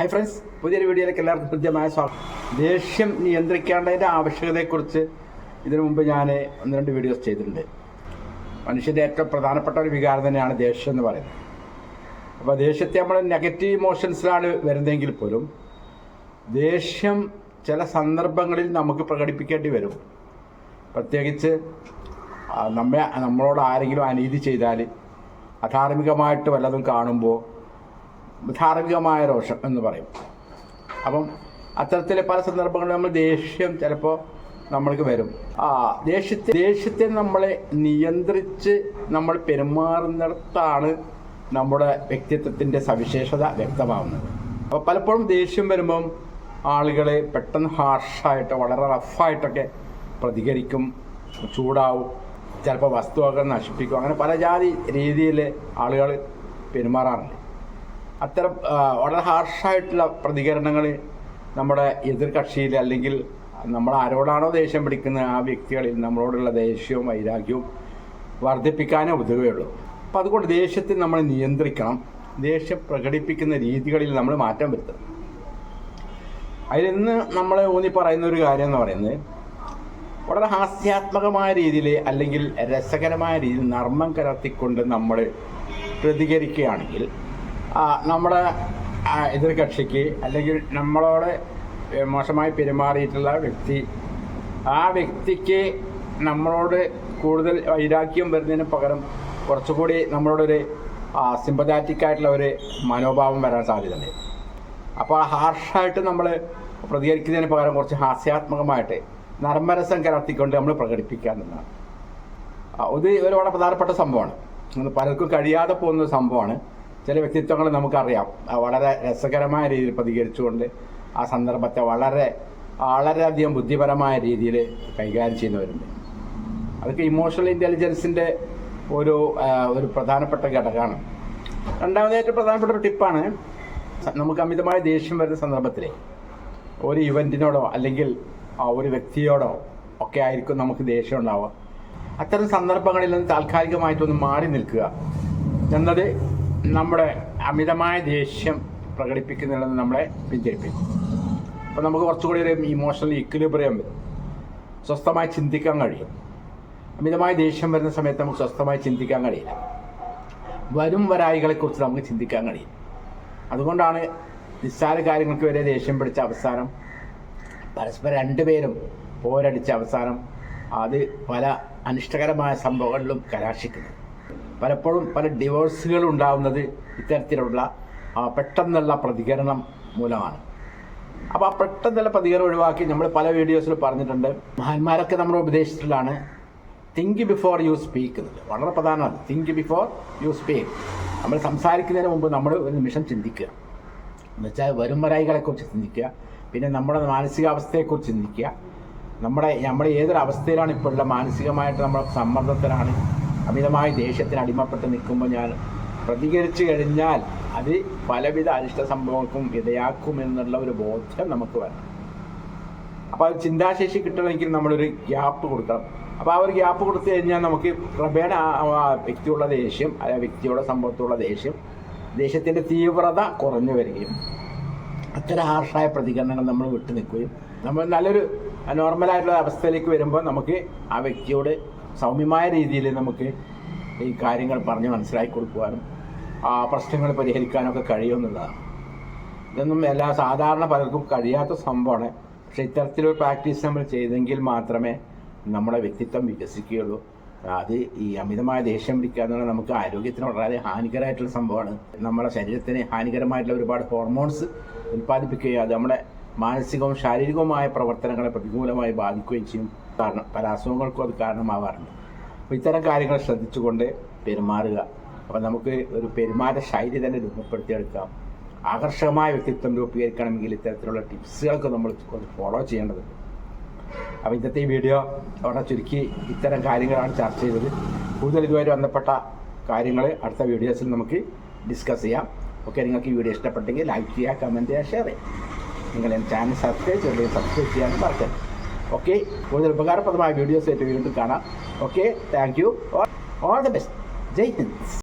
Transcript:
Hi friends പുതിയൊരു വീഡിയോയിലേക്ക് എല്ലാവർക്കും കൃത്യമായ സ്വാഗതം. ദേഷ്യം നിയന്ത്രിക്കേണ്ടതിന്റെ ആവശ്യകതയെക്കുറിച്ച് ഇതിനു മുമ്പ് ഞാൻ ഒന്ന് രണ്ട് വീഡിയോസ് ചെയ്തിട്ടുണ്ട്. മനുഷ്യന്റെ ഏറ്റവും പ്രധാനപ്പെട്ട ഒരു വികാരം തന്നെയാണ് ദേഷ്യം എന്ന് പറയുന്നത്. അപ്പോൾ ദേഷ്യത്തെ നമ്മൾ നെഗറ്റീവ് ഇമോഷൻസിലാണ് വരുന്നതെങ്കിൽ പോലും ദേഷ്യം ചില സന്ദർഭങ്ങളിൽ നമുക്ക് പ്രകടിപ്പിക്കേണ്ടി വരും. പ്രത്യേകിച്ച് നമ്മെ നമ്മളോട് ആരെങ്കിലും അനീതി ചെയ്താൽ അധാർമികമായിട്ട് വല്ലതും കാണുമ്പോൾ ധാർമ്മികമായ രോഷം എന്ന് പറയും. അപ്പം അത്തരത്തിൽ പല സന്ദർഭങ്ങളിൽ നമ്മൾ ദേഷ്യം ചിലപ്പോൾ നമ്മൾക്ക് വരും. ആ ദേഷ്യത്തെ ദേഷ്യത്തെ നമ്മളെ നിയന്ത്രിച്ച് നമ്മൾ പെരുമാറുന്നിടത്താണ് നമ്മുടെ വ്യക്തിത്വത്തിന്റെ സവിശേഷത വ്യക്തമാവുന്നത്. അപ്പോൾ പലപ്പോഴും ദേഷ്യം വരുമ്പം ആളുകളെ പെട്ടെന്ന് ഹാർഷായിട്ട് വളരെ റഫായിട്ടൊക്കെ പ്രതികരിക്കും ചൂടാവും ചിലപ്പോൾ വസ്തുവകൾ നശിപ്പിക്കും അങ്ങനെ പല ജാതി രീതിയിൽ ആളുകൾ പെരുമാറാറുണ്ട്. അത്തരം വളരെ ഹാർഷായിട്ടുള്ള പ്രതികരണങ്ങൾ നമ്മുടെ എതിർകക്ഷിയിൽ അല്ലെങ്കിൽ നമ്മൾ ആരോടാണോ ദേഷ്യം പിടിക്കുന്ന ആ വ്യക്തികളിൽ നമ്മളോടുള്ള ദേഷ്യവും വൈരാഗ്യവും വർദ്ധിപ്പിക്കാനേ ഉതകുകയുള്ളൂ. അപ്പം അതുകൊണ്ട് ദേഷ്യത്തെ നമ്മൾ നിയന്ത്രിക്കണം. ദേഷ്യം പ്രകടിപ്പിക്കുന്ന രീതികളിൽ നമ്മൾ മാറ്റം വരുത്തണം അതിലിന്ന് നമ്മൾ ഊന്നി പറയുന്ന ഒരു കാര്യം എന്ന് പറയുന്നത് വളരെ ഹാസ്യാത്മകമായ രീതിയിൽ അല്ലെങ്കിൽ രസകരമായ രീതിയിൽ നർമ്മം കലർത്തിക്കൊണ്ട് നമ്മൾ പ്രതികരിക്കുകയാണെങ്കിൽ നമ്മുടെ ആ, എതിർ കക്ഷിക്ക് അല്ലെങ്കിൽ നമ്മളോട് മോശമായി പെരുമാറിയിട്ടുള്ള വ്യക്തി ആ വ്യക്തിക്ക് നമ്മളോട് കൂടുതൽ വൈരാഗ്യം വരുന്നതിന് പകരം കുറച്ചുകൂടി നമ്മളോടൊരു സിമ്പതാറ്റിക് ആയിട്ടുള്ള ഒരു മനോഭാവം വരാൻ സാധ്യതയുണ്ട്. അപ്പോൾ ആ ഹാർഷായിട്ട് നമ്മൾ പ്രതികരിക്കുന്നതിന് പകരം കുറച്ച് ഹാസ്യാത്മകമായിട്ട് നർമ്മരസം കലർത്തിക്കൊണ്ട് നമ്മൾ പ്രകടിപ്പിക്കുക എന്നുള്ളതാണ് ആ, ഇത് ഒരു വളരെ പ്രധാനപ്പെട്ട സംഭവമാണ്. പലർക്കും കഴിയാതെ പോകുന്ന സംഭവമാണ്. ചില വ്യക്തിത്വങ്ങൾ നമുക്കറിയാം. വളരെ രസകരമായ രീതിയിൽ പ്രതികരിച്ചുകൊണ്ട് ആ സന്ദർഭത്തെ വളരെ വളരെയധികം ബുദ്ധിപരമായ രീതിയിൽ കൈകാര്യം ചെയ്യുന്നവരുണ്ട്. അതൊക്കെ ഇമോഷണൽ ഇന്റലിജൻസിന്റെ ഒരു ഒരു പ്രധാനപ്പെട്ട ഘടകമാണ്. രണ്ടാമത് ഏറ്റവും പ്രധാനപ്പെട്ട ഒരു ടിപ്പാണ് നമുക്ക് അമിതമായ ദേഷ്യം വരുന്ന സന്ദർഭത്തിൽ ഒരു ഇവന്റിനോടോ അല്ലെങ്കിൽ ഒരു വ്യക്തിയോടോ ഒക്കെ ആയിരിക്കും നമുക്ക് ദേഷ്യം ഉണ്ടാവുക. അത്തരം സന്ദർഭങ്ങളിൽ നിന്ന് താൽക്കാലികമായിട്ടൊന്ന് മാറി നിൽക്കുക. എന്നത് നമ്മുടെ അമിതമായ ദേഷ്യം പ്രകടിപ്പിക്കുന്നില്ലെന്ന് നമ്മളെ പിന്തിരിപ്പിക്കും. അപ്പം നമുക്ക് കുറച്ചുകൂടി ഒരു ഇമോഷണൽ ഇക്വിലിബ്രിയം വരും. സ്വസ്ഥമായി ചിന്തിക്കാൻ കഴിയും. അമിതമായ ദേഷ്യം വരുന്ന സമയത്ത് നമുക്ക് സ്വസ്ഥമായി ചിന്തിക്കാൻ കഴിയില്ല. വരും വരായികളെക്കുറിച്ച് നമുക്ക് ചിന്തിക്കാൻ കഴിയും അതുകൊണ്ടാണ് നിസ്സാര കാര്യങ്ങൾക്ക് വരെ ദേഷ്യം പിടിച്ച അവസാനം പരസ്പരം രണ്ടുപേരും പോരടിച്ച അവസാനം അത് പല അനിഷ്ടകരമായ സംഭവങ്ങളിലും കലാശിക്കുന്നത്. പലപ്പോഴും പല ഡിവോഴ്സുകൾ ഉണ്ടാവുന്നത് ഇത്തരത്തിലുള്ള പെട്ടെന്നുള്ള പ്രതികരണം മൂലമാണ്. അപ്പോൾ ആ പെട്ടെന്നുള്ള പ്രതികരണം ഒഴിവാക്കി നമ്മൾ പല വീഡിയോസിൽ പറഞ്ഞിട്ടുണ്ട്. മഹാന്മാരൊക്കെ നമ്മൾ ഉപദേശിച്ചിട്ടുള്ളതാണ് തിങ്ക് ബിഫോർ യു സ്പീക്ക് എന്നുള്ളത്. വളരെ പ്രധാനമാണ്. തിങ്ക് ബിഫോർ യു സ്പീക്ക് നമ്മൾ സംസാരിക്കുന്നതിന് മുമ്പ് നമ്മൾ ഒരു നിമിഷം ചിന്തിക്കുക. എന്നുവെച്ചാൽ വരും വരായികളെക്കുറിച്ച് ചിന്തിക്കുക. പിന്നെ നമ്മുടെ മാനസികാവസ്ഥയെക്കുറിച്ച് ചിന്തിക്കുക. നമ്മുടെ നമ്മൾ ഏതൊരു അവസ്ഥയിലാണ് മാനസികമായിട്ട് നമ്മുടെ സമ്മർദ്ദത്തിലാണ് അമിതമായ ദേഷ്യത്തിന് അടിമപ്പെട്ട് നിൽക്കുമ്പോൾ ഞാൻ പ്രതികരിച്ചു കഴിഞ്ഞാൽ അത് പലവിധ അനിഷ്ട സംഭവങ്ങൾക്കും ഇടയാക്കുമെന്നുള്ള ഒരു ബോധ്യം നമുക്ക് വരണം. അപ്പോൾ അത് ചിന്താശേഷി കിട്ടണമെങ്കിൽ നമ്മളൊരു ഗ്യാപ്പ് കൊടുക്കണം. അപ്പോൾ ആ ഒരു ഗ്യാപ്പ് കൊടുത്തു കഴിഞ്ഞാൽ നമുക്ക് ക്രമേണ ആ ആ വ്യക്തിയുള്ള ദേഷ്യം ആ വ്യക്തിയുടെ സംഭവത്തുള്ള ദേഷ്യം ദേഷ്യത്തിന്റെ തീവ്രത കുറഞ്ഞു വരികയും അത്തരം ഹാർഷായ പ്രതികരണങ്ങൾ നമ്മൾ വിട്ടു നിൽക്കുകയും നമ്മൾ നല്ലൊരു നോർമലായിട്ടുള്ള അവസ്ഥയിലേക്ക് വരുമ്പോൾ നമുക്ക് ആ വ്യക്തിയോട് സൗമ്യമായ രീതിയിൽ നമുക്ക് ഈ കാര്യങ്ങൾ പറഞ്ഞ് മനസ്സിലാക്കി കൊടുക്കുവാനും ആ പ്രശ്നങ്ങൾ പരിഹരിക്കാനൊക്കെ കഴിയുമെന്നുള്ളതാണ് ഇതൊന്നും എല്ലാ സാധാരണ പലർക്കും കഴിയാത്ത സംഭവമാണ്. പക്ഷേ ഇത്തരത്തിലൊരു പ്രാക്ടീസ് നമ്മൾ ചെയ്തെങ്കിൽ മാത്രമേ നമ്മുടെ വ്യക്തിത്വം വികസിക്കുകയുള്ളൂ. അത് ഈ അമിതമായ ദേഷ്യം പിടിക്കുക നമുക്ക് ആരോഗ്യത്തിന് വളരെ ഹാനികരമായിട്ടുള്ള സംഭവമാണ്. നമ്മുടെ ശരീരത്തിന് ഹാനികരമായിട്ടുള്ള ഒരുപാട് ഹോർമോൺസ് ഉൽപ്പാദിപ്പിക്കുകയും അത് നമ്മുടെ മാനസികവും ശാരീരികവുമായ പ്രവർത്തനങ്ങളെ പ്രതികൂലമായി ബാധിക്കുകയും ചെയ്യും. കാരണം പല അസുഖങ്ങൾക്കും അത് കാരണമാവാറുണ്ട്. അപ്പോൾ ഇത്തരം കാര്യങ്ങൾ ശ്രദ്ധിച്ചുകൊണ്ട് പെരുമാറുക. അപ്പോൾ നമുക്ക് ഒരു പെരുമാറ്റ ശൈലി തന്നെ രൂപപ്പെടുത്തിയെടുക്കാം. ആകർഷകമായ വ്യക്തിത്വം രൂപീകരിക്കണമെങ്കിൽ ഇത്തരത്തിലുള്ള ടിപ്സുകളൊക്കെ നമ്മൾ ഫോളോ ചെയ്യേണ്ടതുണ്ട്. അപ്പോൾ ഇന്നത്തെ ഈ വീഡിയോ അവിടെ ചുരുക്കി ഇത്തരം കാര്യങ്ങളാണ് ചർച്ച ചെയ്തത്. കൂടുതൽ ഇതുവരെ ബന്ധപ്പെട്ട കാര്യങ്ങൾ അടുത്ത വീഡിയോസിൽ നമുക്ക് ഡിസ്കസ് ചെയ്യാം. ഓക്കെ നിങ്ങൾക്ക് ഈ വീഡിയോ ഇഷ്ടപ്പെട്ടെങ്കിൽ ലൈക്ക് ചെയ്യുക കമന്റ് ചെയ്യുക ഷെയർ ചെയ്യുക. നിങ്ങൾ എന്റെ ചാനൽ സബ്സ്ക്രൈബ് ചെയ്ത് സബ്സ്ക്രൈബ് ചെയ്യാനും മറക്കരുത്. ഓക്കെ കൂടുതൽ ഉപകാരപ്രദമായ വീഡിയോസ് ആയിട്ട് വീണ്ടും കാണാം. Okay thank you all the best Jai Hind.